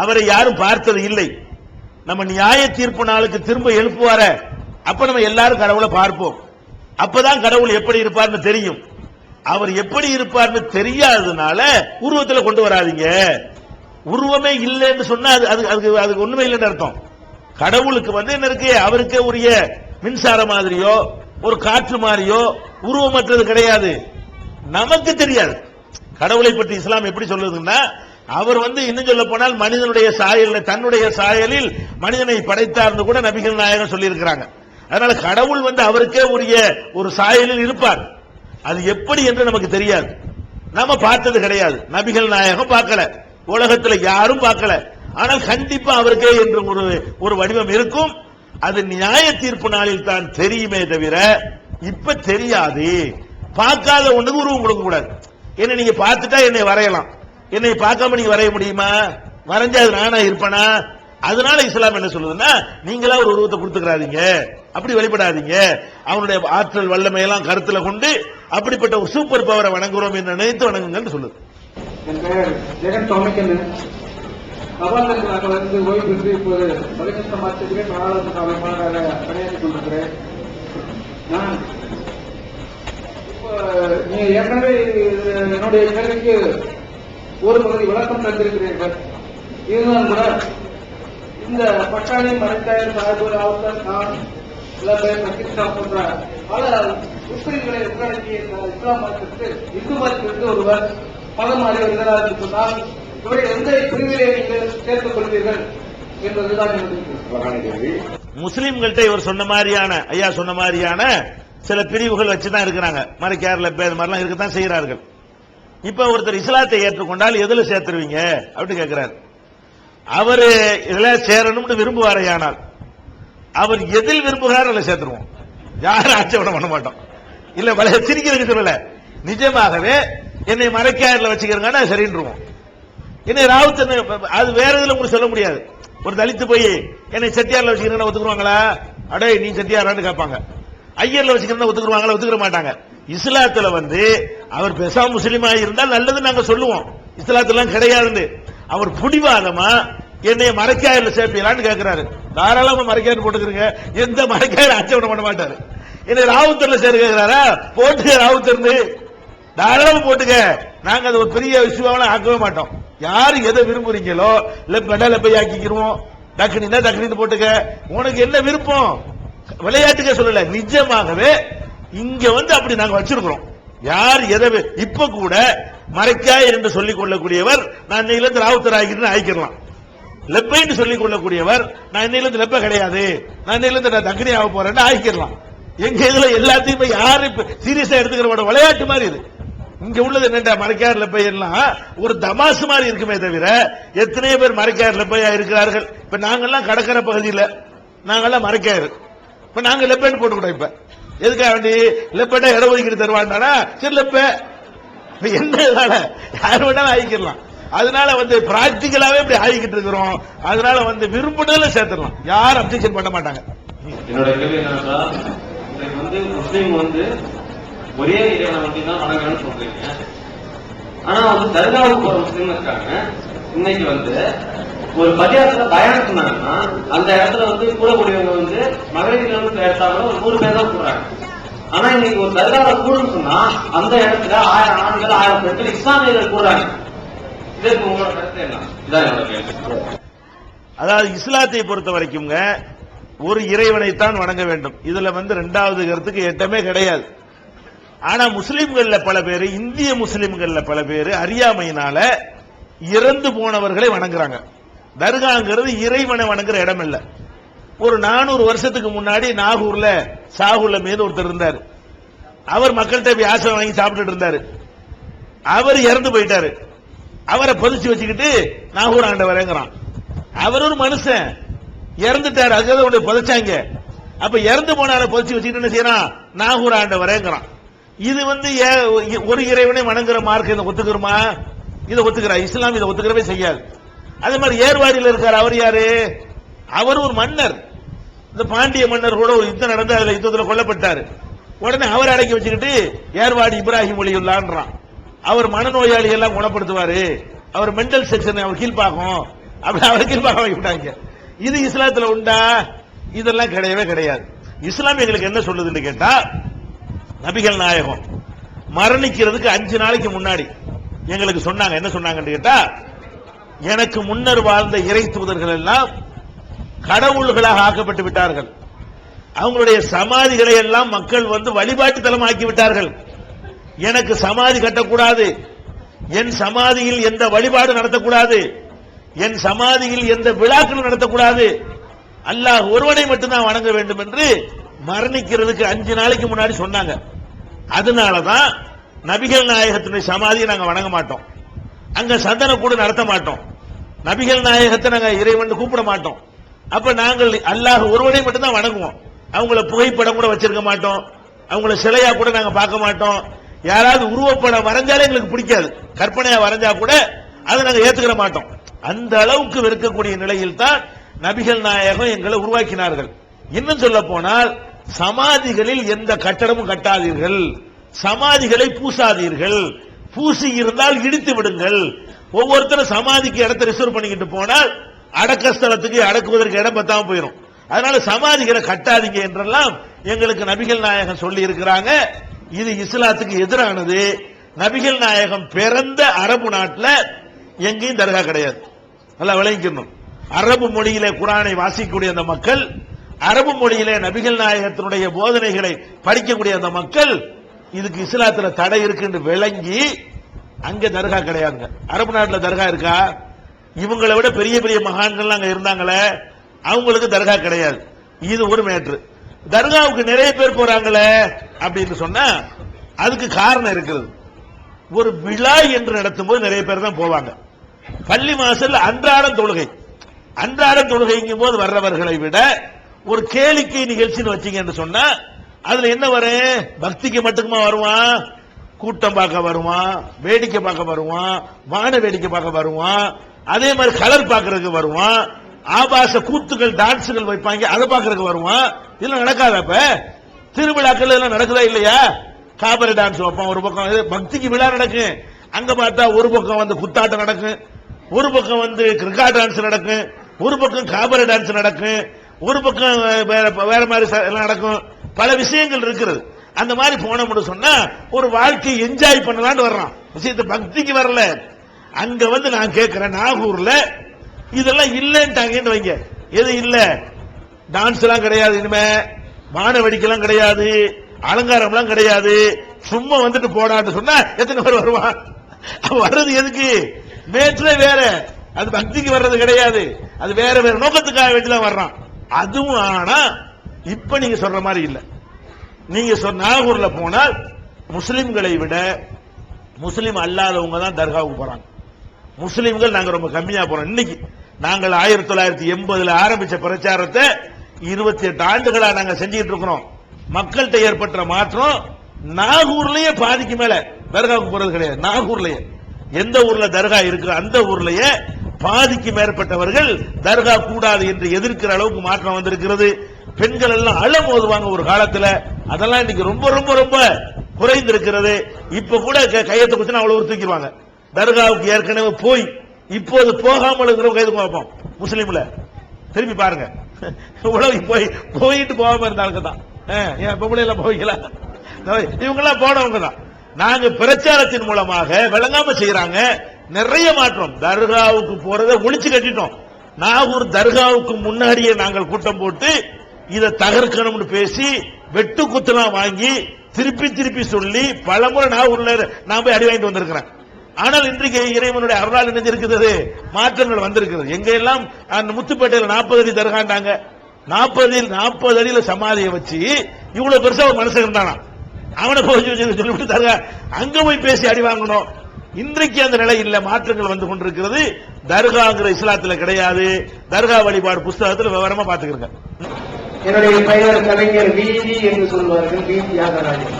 அவரை யாரும் பார்த்தது இல்லை. நம்ம நியாய தீர்ப்பு நாளுக்கு திரும்ப எழுப்புவார. அப்ப நம்ம எல்லாரும் கடவுளை பார்ப்போம். அப்பதான் கடவுள் எப்படி இருப்பார்னு தெரியும். அவர் எப்படி இருப்பார்னு தெரியாததுனால உருவத்துல கொண்டு வராதீங்க. உருவமே இல்லைன்னு சொன்னா அது அது- அதுக்கு அதுக்கு ஒண்ணுமே இல்லைன்னு அர்த்தம். கடவுளுக்கு வந்து என்ன இருக்கு? அவருக்கே உரிய மின்சார மாதிரியோ ஒரு காற்று மாதிரியோ உருவமற்றது கிடையாது. நமக்கு தெரியாது. கடவுளை பற்றி இஸ்லாம் எப்படி சொல்லுதுன்னா அவர் வந்து இன்னும் சொல்ல போனால் மனிதனுடைய சாயலில் தன்னுடைய சாயலில் மனிதனை படைத்தார்னு கூட நபிகள் நாயகம் சொல்லியிருக்கிறாங்க. அதனால கடவுள் வந்து அவருக்கே உரிய ஒரு சாயலில் இருப்பார். அது எப்படி என்று நமக்கு தெரியாது. நாம பார்த்தது கிடையாது. நபிகள் நாயகம் பார்க்கல. உலகத்துல யாரும் பார்க்கல. ஆனால் கண்டிப்பா அவருக்கே என்று ஒரு ஒரு வடிவம் இருக்கும். அது நியாய தீர்ப்பு நாளில் தான் தெரியுமே தவிர இப்ப தெரியாது. பார்க்காத ஒண்ணுக்கு உருவம் கொடுக்க கூடாது என்ன நீங்க பார்த்துட்டா என்னை வரையலாம். என்னை பார்க்காம நீங்க வரைய முடியுமா? வரைஞ்சா அது நானா இருப்பேனா? அதனால இஸ்லாம் என்ன சொல்லுதுன்னா நீங்களா ஒரு உருவத்தை கொடுத்துக்கிறாதீங்க. அப்படி வெளிப்படாதீங்க அவனுடைய ஆற்றல் வல்லமை எல்லாம் கருத்துல கொண்டு அப்படிப்பட்ட ஒரு சூப்பர் பவரை வணங்குறோம் என்று நினைத்து வணங்குங்கன்னு சொல்லுது. வந்து ஓய்வு பெற்று இப்போது அமைப்பாளராக பணியாற்றிக் கொண்டிருக்கிறேன். நான் இப்போ நீங்க ஏற்கனவே என்னுடைய கேள்விக்கு ஒரு பகுதி விளக்கம் தந்திருக்கிறீர்கள். இருந்தாலும் கூட இந்த பட்டாளி மரத்தாயர் சாகுல் ஆவுத்தர் நான் இளம்பெயர் பக்கிஸ்தா போன்ற பல உட்பிரிவுகளை உள்ளடக்கிய இந்த இஸ்லாம் மதத்திற்கு இந்து மதத்திற்கு ஒருவர் மதம் என்று சொன்னால் இவரை எந்த பிரிவிலே நீங்கள் சேர்த்துக் கொள்வீர்கள் என்பதுதான் முஸ்லிம்கள்ட்ட இவர் சொன்ன மாதிரியான ஐயா சொன்ன மாதிரியான சில பிரிவுகள் வச்சுதான் இருக்கிறாங்க. மறைக்காரில் இது மாதிரிலாம் இருக்கத்தான் செய்கிறார்கள். இப்ப ஒருத்தர் இஸ்லாத்தை ஏற்றுக்கொண்டால் எதுல சேர்த்துருவீங்க? அப்படின்னு கேட்கிறார் அவரு இதுல சேரணும்னு விரும்புவாரையானால் அவர் எதில் விரும்புகிறார் அதில் சேர்த்துருவோம். யாரும் ஆட்சேபணம் பண்ண மாட்டோம். இல்ல பல சிரிக்கிறதுக்கு சொல்லல. நிஜமாகவே என்னை மறைக்காரில் வச்சுக்கிறங்கன்னா சரின்றுவோம். என்னை ராவுத்தன் அது வேற இதுல உங்களுக்கு சொல்ல முடியாது. ஒரு தலித்து போய் என்னை செட்டியார்ல வச்சுக்கிறேன்னு ஒத்துக்குருவாங்களா? அடே நீ செட்டியாரான்னு கேட்பாங்க. ஐயர்ல வச்சுக்கிறேன்னு ஒத்துக்குருவாங்களா? ஒத்துக்கிற மாட்டாங்க. இஸ்லாத்துல வந்து அவர் பெசா முஸ்லீமா இருந்தால் நல்லது நாங்க சொல்லுவோம். இஸ்லாத்துல கிடையாதுன்னு. அவர் புடிவாதமா என்னைய மறைக்காயர்ல சேர்ப்பீங்களான்னு கேட்கிறாரு தாராளமா மறைக்காயர் போட்டுக்கிறீங்க. எந்த மறைக்காயர் ஆட்சேபணம் பண்ண மாட்டாரு. என்னை ராவுத்தர்ல சேர கேட்கிறாரா போட்டு ராவுத்தர்னு. தாராளமா போட்டுக்க. நாங்க அது ஒரு பெரிய விஷயமெல்லாம் ஆக்கவே மாட்டோம். யாரு எதை விரும்புறீங்களோ லெப்படா லெப்பை ஆக்கிக்கிறோம் டக்குனி தான் டக்குனி போட்டுக்க. உனக்கு என்ன விருப்பம்? விளையாட்டுக்க சொல்லல. நிஜமாகவே இங்க வந்து அப்படி நாங்க வச்சிருக்கிறோம். யார் எதை இப்ப கூட மறைக்காய் என்று சொல்லிக் கொள்ளக்கூடியவர் நான் இன்னையிலிருந்து ராவுத்தர் ஆகிக்கிறேன் ஆகிக்கலாம் லெப்பைன்னு சொல்லிக் கொள்ளக்கூடியவர் நான் இன்னையிலிருந்து லெப்ப கிடையாது. நான் இன்னையிலிருந்து நான் தக்கனி ஆக போறேன்னு ஆகிக்கலாம் எங்க இதுல எல்லாத்தையும் போய் யாரு சீரியஸா எடுத்துக்கிறவோட விளையாட்டு மாதிரி இது. இங்க உள்ளது என்னடா மறைக்கார் லெப்பை எல்லாம் ஒரு தமாசு மாதிரி இருக்குமே தவிர எத்தனையோ பேர் மறைக்கார் லெப்பையா இருக்கிறார்கள். இப்ப நாங்கெல்லாம் கடற்கரை பகுதியில் நாங்கெல்லாம் மறைக்காரு. இப்ப நாங்க லெப்பைன்னு போட்டுக்கிட்டோம் இப்ப. எதுக்காக வேண்டி லெப்பட்டா இட ஒதுக்கீடு தருவாண்டானா சரி லெப்ப. என்ன யார் வேணாலும் ஆகிக்கலாம் அதனால வந்து பிராக்டிக்கலாவே இப்படி ஆகிக்கிட்டு இருக்கிறோம். அதனால வந்து விரும்பினதுல சேர்த்துடலாம். யாரும் அப்ஜெக்ஷன் பண்ண மாட்டாங்க. என்னோட கேள்வி என்னன்னா வந்து முஸ்லீம் வந்து ஒரே இறைவனை வந்து தான் வணங்குறேன்னு சொல்றீங்க. ஆனா வந்து தர்காவுக்கு ஒரு முஸ்லீம் இருக்காங்க. இன்னைக்கு வந்து ஒரு பரியாசத்துல பயணம் சொன்னாங்கன்னா அந்த இடத்துல வந்து கூடக்கூடியவங்க வந்து மகளிர்ல இருந்து எடுத்தாலும் ஒரு நூறு பேர் தான் கூடுறாங்க. ஆனா இன்னைக்கு ஒரு தர்காவை கூடுன்னு சொன்னா அந்த இடத்துல ஆயிரம் ஆண்கள் ஆயிரம் பெண்கள் இஸ்லாமியர்கள் கூடுறாங்க. இதற்கு உங்களோட கருத்து என்ன? இதான் என்னோட கேள்வி. அதாவது இஸ்லாத்தை பொறுத்த வரைக்கும்ங்க ஒரு இறைவனைத்தான் வணங்க வேண்டும். இதுல வந்து ரெண்டாவது கருத்துக்கு எட்டமே கிடையாது. ஆனா முஸ்லிம்கள்ல பல பேர் இந்திய முஸ்லிம்கள்ல பல பேர் அறியாமையினால இறந்து போனவர்களை வணங்குறாங்க. தர்காங்கிறது இறைவனை வணங்குற இடம் இல்ல ஒரு நானூறு வருஷத்துக்கு முன்னாடி நாகூர்ல சாகூர்ல மீது ஒருத்தர் இருந்தார். அவர் மக்கள்கிட்ட போய் ஆசை வாங்கி சாப்பிட்டுட்டு இருந்தாரு. அவர் இறந்து போயிட்டாரு. அவரை பதிச்சு வச்சுக்கிட்டு நாகூர் ஆண்டவரேங்கிறான். அவர் ஒரு மனுஷன். இறந்துட்டாரு. அதுக்காக உடைய புதைச்சாங்க. அப்ப இறந்து போனால புதைச்சு வச்சுக்கிட்டு என்ன செய்யறான்? நாகூர் ஆண்டவரேங்கிறான். இது வந்து ஒரு இறைவனை வணங்குற மார்க்கு இதை ஒத்துக்கிறோமா இதை ஒத்துக்கிறா. இஸ்லாம் இதை ஒத்துக்கிறவே செய்யாது. அதே மாதிரி ஏர்வாடியில் இருக்கார். அவர் யாரு? அவர் ஒரு மன்னர். இந்த பாண்டிய மன்னர் கூட ஒரு யுத்தம் நடந்து அதுல யுத்தத்தில் கொல்லப்பட்டாரு. உடனே அவர் அடக்கி வச்சுக்கிட்டு ஏர்வாடி இப்ராஹிம் ஒளியுள்ளான்றான் அவர் மனநோயாளி எல்லாம் குணப்படுத்துவாரு. அவர் மென்டல் செக்ஷன் அவர் கீழ்பாகும் அப்படி அவரை கீழ்பாக வைக்கிட்டாங்க இது இஸ்லாத்துல உண்டா? இதெல்லாம் கிடையவே கிடையாது. இஸ்லாம் எங்களுக்கு என்ன சொல்லுதுன்னு கேட்டா நபிகள் நாயகம் மரணிக்கிறதுக்கு அஞ்சு நாளைக்கு முன்னாடி எங்களுக்கு சொன்னாங்க. என்ன சொன்னாங்கன்னு கேட்டா எனக்கு முன்னர் வாழ்ந்த இறை தூதர்கள் எல்லாம் கடவுள்களாக ஆக்கப்பட்டு விட்டார்கள். அவங்களுடைய சமாதிகளை எல்லாம் மக்கள் வந்து வழிபாட்டு தலமாக்கி விட்டார்கள். எனக்கு சமாதி கட்டக்கூடாது. என் சமாதியில் எந்த வழிபாடு நடத்தக்கூடாது. என் சமாதியில் எந்த விழாக்களும் நடத்தக்கூடாது. அல்லாஹ் ஒருவனை மட்டும்தான் வணங்க வேண்டும் என்று மரணிக்கிறதுக்கு அஞ்சு நாளைக்கு முன்னாடி சொன்னாங்க. அதனாலதான் நபிகள் நாயகத்தினுடைய சமாதியை நாங்கள் வணங்க மாட்டோம். அங்க சந்தன கூட நடத்த மாட்டோம். நபிகள் நாயகத்தை நாங்க இறைவன் கூப்பிட மாட்டோம். அப்ப நாங்கள் அல்லாஹ் ஒருவனை மட்டும்தான் வணங்குவோம். அவங்கள புகைப்படம் கூட வச்சிருக்க மாட்டோம். அவங்கள சிலையா கூட நாங்க பார்க்க மாட்டோம். யாராவது உருவப்படம் வரைஞ்சாலே எங்களுக்கு பிடிக்காது. கற்பனையா வரைஞ்சா கூட அதை நாங்க ஏத்துக்கிற மாட்டோம். அந்த அளவுக்கு வெறுக்கக்கூடிய நிலையில் தான் நபிகள் நாயகம் எங்களை உருவாக்கினார்கள். இன்னும் சொல்ல போனால் சமாதிகளில் எந்த கட்டடமும் கட்டாதீர்கள். சமாதிகளை பூசாதீர்கள். பூசி இருந்தால் இடித்து விடுங்கள். ஒவ்வொருத்தரும் சமாதிக்கு இடத்தை ரிசர்வ் பண்ணிக்கிட்டு போனால் அடக்க ஸ்தலத்துக்கு அடக்குவதற்கு இடம் பத்தாம போயிடும் அதனால சமாதிகளை கட்டாதீங்க என்றெல்லாம் எங்களுக்கு நபிகள் நாயகம் சொல்லி இருக்கிறாங்க இது இஸ்லாத்துக்கு எதிரானது. நபிகள் நாயகம் பிறந்த அரபு நாட்டில் எங்கேயும் தர்கா கிடையாது. நல்லா விளங்கிக்கணும். அரபு மொழியிலே குரானை வாசிக்கக்கூடிய அந்த மக்கள் அரபு மொழியிலே நபிகள் நாயகத்தினுடைய போதனைகளை படிக்கக்கூடிய அந்த மக்கள் இதுக்கு இஸ்லாத்துல தடை இருக்குன்னு விளங்கி அங்க தர்கா கிடையாதுங்க. அரபு நாட்டுல தர்கா இருக்கா? இவங்களை விட பெரிய பெரிய மகான்கள் அங்க இருந்தாங்களே அவங்களுக்கு தர்கா கிடையாது. இது ஒரு மேட்ரு. தர்காவுக்கு நிறைய பேர் போறாங்களே அப்படின்னு சொன்னா அதுக்கு காரணம் இருக்கிறது. ஒரு விழா என்று நடத்தும் போது நிறைய பேர் தான் போவாங்க. பள்ளி மாசல்ல அன்றாடம் தொழுகை. அன்றாடம் தொழுகைங்கும் போது வர்றவர்களை விட ஒரு கேளிக்கை நிகழ்ச்சின்னு வச்சீங்கன்னு சொன்னா அதுல என்ன வரும்? பக்திக்கு மட்டுமா வருவான்? கூட்டம் பார்க்க வருவான் வேடிக்கை பார்க்க வருவான் வான வேடிக்கை பார்க்க வருவான் அதே மாதிரி கலர் பார்க்கறதுக்கு வருவான் ஆபாச கூத்துகள் டான்ஸுகள் வைப்பாங்க அதை பார்க்கறதுக்கு வருவான் இதெல்லாம் நடக்காதப்ப திருவிழாக்கள் எல்லாம் நடக்குதா இல்லையா? காபரி டான்ஸ் வைப்பான் ஒரு பக்கம் பக்திக்கு விழா நடக்கும் அங்க பார்த்தா ஒரு பக்கம் வந்து குத்தாட்டம் நடக்கும் ஒரு பக்கம் வந்து கிரிக்கா டான்ஸ் நடக்கும் ஒரு பக்கம் காபரி டான்ஸ் நடக்கும் ஒரு பக்கம் வேற வேற மாதிரி எல்லாம் நடக்கும். பல விஷயங்கள் இருக்கிறது. அந்த மாதிரி போனோம்னு சொன்னா ஒரு வாழ்க்கை என்ஜாய் பண்ணலான்னு வர்றான். விஷயத்தை பக்திக்கு வரல. அங்க வந்து நான் கேட்கிறேன் நாகூர்ல. இதெல்லாம் இல்லைன்ட்டாங்கன்னு வைங்க. எது இல்ல? டான்ஸ் எல்லாம் கிடையாது இனிமே. வான கிடையாது. அலங்காரம்லாம் கிடையாது. சும்மா வந்துட்டு போடான்னு சொன்னா எத்தனை பேர் வருவான்? வர்றது எதுக்கு? மேட்ரே வேற. அது பக்திக்கு வர்றது கிடையாது. அது வேற வேற நோக்கத்துக்காக வேண்டிதான் வர்றான். அதுவும் ஆனா இப்ப நீங்க சொல்ற மாதிரி இல்லை. நீங்க நாகூர்ல போனால் முஸ்லிம்களை விட முஸ்லிம் அல்லாதவங்க தான் தர்காவுக்கு போறாங்க. முஸ்லிம்கள் நாங்க ரொம்ப கம்மியா போறோம். இன்னைக்கு நாங்கள் ஆயிரத்தி தொள்ளாயிரத்தி எண்பதுல ஆரம்பிச்ச பிரச்சாரத்தை இருபத்தி எட்டு ஆண்டுகளா நாங்க செஞ்சுட்டு இருக்கிறோம். மக்கள்கிட்ட ஏற்பட்ட மாற்றம் நாகூர்லயே பாதிக்கு மேல. தர்காவுக்கு போறது கிடையாது. நாகூர்லயே. எந்த ஊர்ல தர்கா இருக்கு அந்த ஊர்லயே பாதிக்கு மேற்பட்டவர்கள் தர்கா கூடாது என்று எதிர்க்கிற அளவுக்கு மாற்றம் வந்திருக்கிறது. பெண்கள் எல்லாம் அழ மோதுவாங்க ஒரு காலத்துல. அதெல்லாம் இன்னைக்கு ரொம்ப ரொம்ப ரொம்ப குறைந்திருக்கிறது. இப்ப கூட கையத்தை கையெழுத்து குத்தினா அவ்வளவு தூக்கிடுவாங்க. தர்காவுக்கு ஏற்கனவே போய் இப்போது போகாமல் இருக்கிறவங்க கைது பார்ப்போம் முஸ்லீம்ல. திரும்பி பாருங்க. இவ்வளவு போய் போயிட்டு போகாம இருந்தாங்க தான். ஏன் பொம்பளை எல்லாம் போவீங்களா? இவங்க எல்லாம் போனவங்க தான். நாங்க பிரச்சாரத்தின் மூலமாக விளங்காம செய்யறாங்க. நிறைய மாற்றம். தர்காவுக்கு போறதை ஒழிச்சு கட்டிட்டோம். நாகூர் தர்காவுக்கு முன்னாடியே நாங்கள் கூட்டம் போட்டு இதை தகர்க்கணும்னு பேசி வெட்டு குத்துலாம் வாங்கி திருப்பி திருப்பி சொல்லி பலமுறை நான் உள்ள நான் போய் அடி வாங்கிட்டு வந்திருக்கிறேன். ஆனால் இன்றைக்கு இறைவனுடைய அருளால் இணைஞ்சிருக்கிறது மாற்றங்கள் வந்திருக்கிறது. எங்க எல்லாம் அந்த முத்துப்பேட்டையில் நாற்பது அடி தர்காண்டாங்க நாற்பது நாற்பது அடியில் சமாதியை வச்சு இவ்வளவு பெருசா ஒரு மனுஷன் இருந்தானா? அவனை போய் சொல்லி- சொல்லிவிட்டு தர்கா அங்க போய் பேசி அடி வாங்கணும். இன்றைக்கு அந்த நிலை இல்ல. மாற்றங்கள் வந்து கொண்டிருக்கிறது. தர்காங்கிற இஸ்லாத்துல கிடையாது. தர்கா வழிபாடு புஸ்தகத்தில் விவரமா பாத்துக்கிறேங்க என்னுடைய பெயர் கலைஞர் வீதி என்று சொல்வார்கள் வீதி யாகராஜன்